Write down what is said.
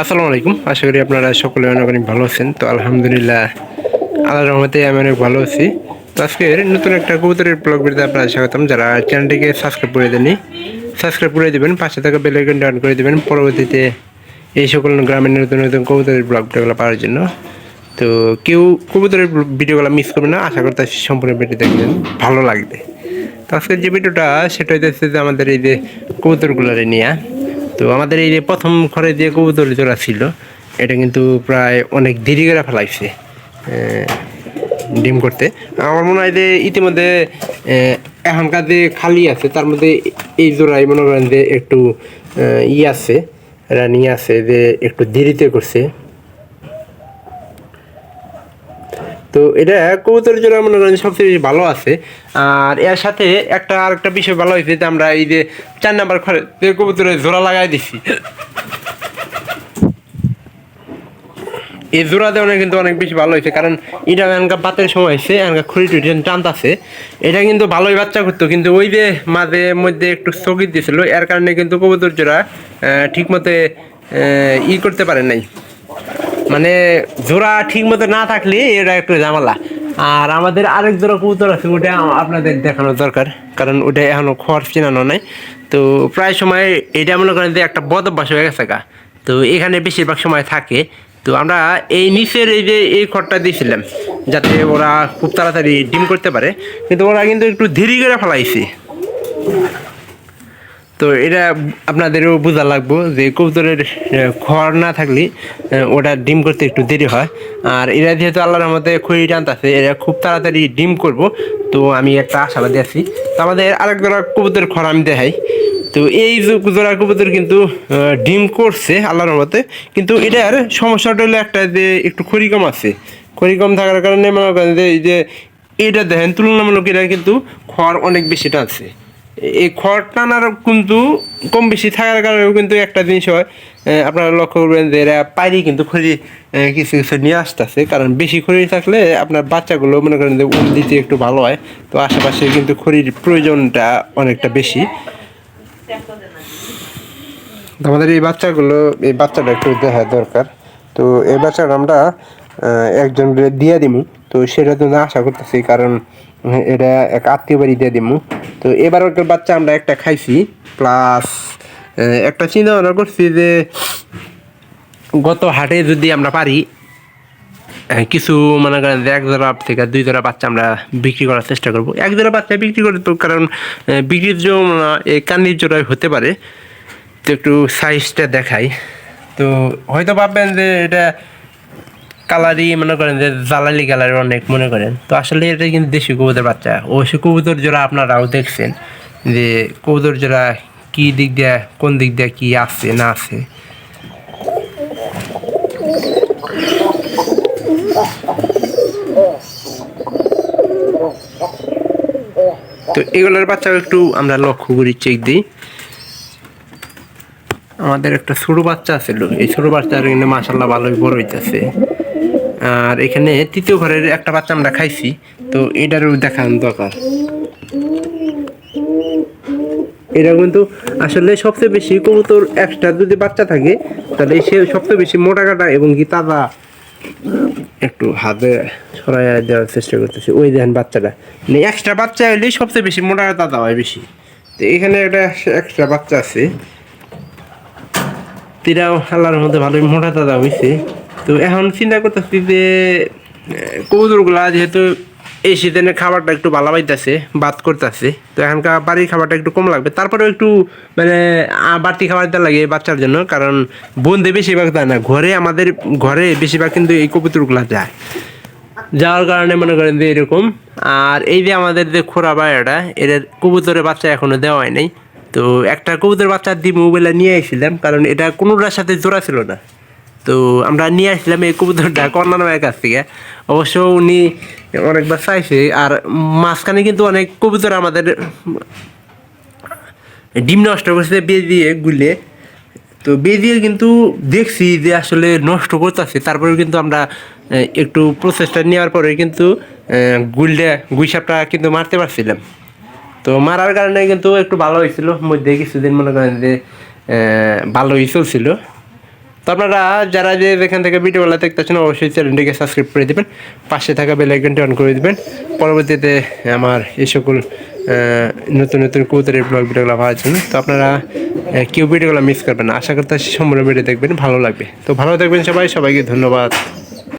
আসসালামু আলাইকুম। আশা করি আপনারা সকলে অনেক অনেক ভালো আছেন। তো আলহামদুলিল্লাহ আল্লাহ রহমতে আমি অনেক ভালো আছি। তো আজকের নতুন একটা কবুতরের ব্লগ ভিডিওতে আপনারা স্বাগতম। যারা চ্যানেলটিকে সাবস্ক্রাইব করে দেননি, সাবস্ক্রাইব করে দেবেন, পাশে থাকা বেল আইকনটা অন করে দেবেন। পরবর্তীতে এই সকল গ্রামের নতুন নতুন কবুতরের ব্লগ ভিডিওগুলো পাওয়ার জন্য। তো কেউ কবুতরের ভিডিওগুলো মিস করবে না। আশা করতে সম্পূর্ণ ভিডিও দেখবেন, ভালো লাগবে। তো আজকের যে ভিডিওটা, সেটা হইতেছে যে আমাদের এই যে কবুতরগুলোরে নিয়ে। তো আমাদের এই যে প্রথম ঘরে যে কবুতর জোড়া ছিল, এটা কিন্তু প্রায় অনেক দেরি করে ফেলাইছে ডিম করতে। আমার মনে হয় যে ইতিমধ্যে এখনকার যে খালি আছে, তার মধ্যে এই জোড়াই মনে করেন যে একটু ই আছে, রানি আছে, যে একটু দেরিতে করছে। তো এটা কবুতরের জন্য মনে করেন সবচেয়ে বেশি ভালো আছে। আর এর সাথে একটা আরেকটা বিষয় ভালো হয়েছে যে আমরা এই যে চার নাম্বার ঘরে যে কবুতরের জোড়া লাগাই দিছি। এই জোড়া দেওয়া কিন্তু অনেক বেশি ভালো হয়েছে, কারণ এটা এনকা বাতের সময় হয়েছে, এনকা খুঁড়ি টুটি টানতাছে এটা কিন্তু ভালোই বাচ্চা করতো, কিন্তু ওই যে মাঝে মধ্যে একটু স্থগিত দিয়েছিল, এর কারণে কিন্তু কবুতর জোড়া ঠিক মতো ই করতে পারে নাই। মানে জোড়া ঠিক মতো না থাকলে এটা একটু ঝামেলা। আর আমাদের আরেক জোড়া কবুতর আছে, ওটা আপনাদের দেখানো দরকার, কারণ ওটা এখনও খড় চেনানো নাই। তো প্রায় সময় এটা মনে করেন যে একটা বদ হয়ে গেছে গা। তো এখানে বেশিরভাগ সময় থাকে। তো আমরা এই নিচের এই যে এই খড়টা দিয়েছিলাম, যাতে ওরা খুব তাড়াতাড়ি ডিম করতে পারে, কিন্তু ওরা কিন্তু একটু ধীরে করে ফেলাইছে। তো এটা আপনাদেরও বোঝা লাগবো যে কবুতরের খড় না থাকলে ওটা ডিম করতে একটু দেরি হয়। আর এরা যেহেতু আল্লাহর মধ্যে খড়ি টানতেছে, এরা খুব তাড়াতাড়ি ডিম করব। তো আমি একটা আশাবাদী আছি। তো আমাদের আরেক জোড়া কবুতর খড় আমি দেখাই। তো এই জোড়া কবুতর কিন্তু ডিম করছে আল্লাহর মতে কিন্তু এটার সমস্যাটা হলো একটা যে একটু খড়ি কম আছে। খড়ি কম থাকার কারণে মনে করেন যে এই যে এটা দেখেন, তুলনামূলক এটা কিন্তু খড় অনেক বেশি টানছে। এই খড় টানার কিন্তু কম বেশি থাকার কারণেও কিন্তু একটা জিনিস হয় আপনারা লক্ষ্য করবেন যে এরা পাইরি কিন্তু খড়ি কিছু কিছু নিয়ে আসতেছে। কারণ বেশি খড়ি থাকলে আপনার বাচ্চাগুলো মনে করেন যে উল দিতে একটু ভালো হয়। তো আশেপাশে কিন্তু খড়ির প্রয়োজনটা অনেকটা বেশি। আমাদের এই বাচ্চাগুলো, এই বাচ্চাটা একটু দেখা দরকার। তো এই বাচ্চাটা আমরা একজন দিয়ে দিমু। তো সেটা না আশা করতেছি, কারণ এটা এক আত্মীয় বাড়ি দিয়ে দিমু। তো এবার একটা বাচ্চা আমরা একটা খাইছি প্লাস একটা চিন্তা ভাবনা করছি যে গত হাটে যদি আমরা পারি কিছু মনে করেন এক জোড়া থেকে দুই জোড়া বাচ্চা আমরা বিক্রি করার চেষ্টা করব। এক জোড়া বাচ্চা বিক্রি করে তো কারণ বিক্রির জন্য এই কান্নির জোড়ায় হতে পারে। তো একটু সাইজটা দেখাই। তো হয়তো ভাববেন যে এটা কালারই মনে করেন যে জ্বালালি কালার অনেক মনে করেন। তো আসলে এটা কিন্তু দেশি কবুতর বাচ্চা। অবশ্যই কবুতর জোড়া আপনারাও দেখছেন যে কবুতর জোড়া কি দিক দিয়ে, কোন দিক দিয়ে কি আছে, না আছে। তো এগুলোর বাচ্চা একটু আমরা লক্ষ্য করি চেক দিই। আমাদের একটা ছোট বাচ্চা ছিল এই ছোট বাচ্চার কিন্তু মাসাল্লাহ ভালোই বড় হইতেছে। আর এখানে তৃতীয় ঘরের একটা বাচ্চা আমরা খাইছি, তো এটারও দেখানো দরকার। এটা কিন্তু আসলে সবচেয়ে বেশি কবুতর একটা যদি বাচ্চা থাকে, তাহলে সে সবচেয়ে বেশি মোটা কাটা এবং কি তাজা। একটু হাতে সরাই দেওয়ার চেষ্টা করতেছি। ওই দেখেন বাচ্চাটা। মানে এক্সট্রা বাচ্চা হলেই সবচেয়ে বেশি মোটা তাজা হয় বেশি। তো এখানে একটা এক্সট্রা বাচ্চা আছে। তিরাও আল্লাহর মধ্যে ভালোই মোটা তাজা হয়েছে তো এখন চিন্তা করতেছি যে কবুতরগুলা যেহেতু এই সিজনে খাবারটা একটু ভালো পাইতেছে, বাদ করতেছে, তো এখনকার বাড়ির খাবারটা একটু কম লাগবে। তারপরেও একটু মানে বাড়তি খাবার দেওয়া লাগে বাচ্চার জন্য, কারণ বন্ধে বেশিরভাগ যায় না। ঘরে, আমাদের ঘরে বেশিরভাগ কিন্তু এই কবুতরগুলা যায়। যাওয়ার কারণে মনে করেন যে এরকম। আর এই যে আমাদের যে খোরা বাড়াটা এর কবুতরের বাচ্চা এখনও দেওয়া হয় নাই। তো একটা কবুতরের বাচ্চা দিয়ে মোবাইলে নিয়ে আসছিলাম, কারণ এটা কোনোটার সাথে জোড়া ছিল না। তো আমরা নিয়ে আসছিলাম এই কবুতরটা কর্নার ভাইয়ের কাছ থেকে। অবশ্য উনি অনেকবার চাইছে, আর মাঝখানে কিন্তু অনেক কবুতর আমাদের ডিম নষ্ট করছে বিয়ে দিয়ে গুলে। তো দিয়ে কিন্তু দেখছি যে আসলে নষ্ট করতেছে। তারপরে কিন্তু আমরা একটু প্রসেসটা নেওয়ার পরে কিন্তু গুলটা গুইসাপটা কিন্তু মারতে পারছিলাম। তো মারার কারণে কিন্তু একটু ভালো হয়েছিল। মধ্যে কিছুদিন মনে করেন যে ভালোই চলছিল। তো আপনারা যারা যে এখান থেকে ভিডিওগুলো দেখতেছেন, অবশ্যই চ্যানেলটিকে সাবস্ক্রাইব করে দেবেন। পাশে থাকা বেল আইকনটি অন করে দেবেন। পরবর্তীতে আমার এই সকল নতুন নতুন কৌতারের ব্লগ ভিডিওগুলো পাওয়ার জন্য। তো আপনারা কেউ ভিডিওগুলো মিস করবেন আশা করতে সম্পূর্ণ ভিডিও দেখবেন, ভালো লাগবে। তো ভালো থাকবেন সবাই। সবাইকে ধন্যবাদ।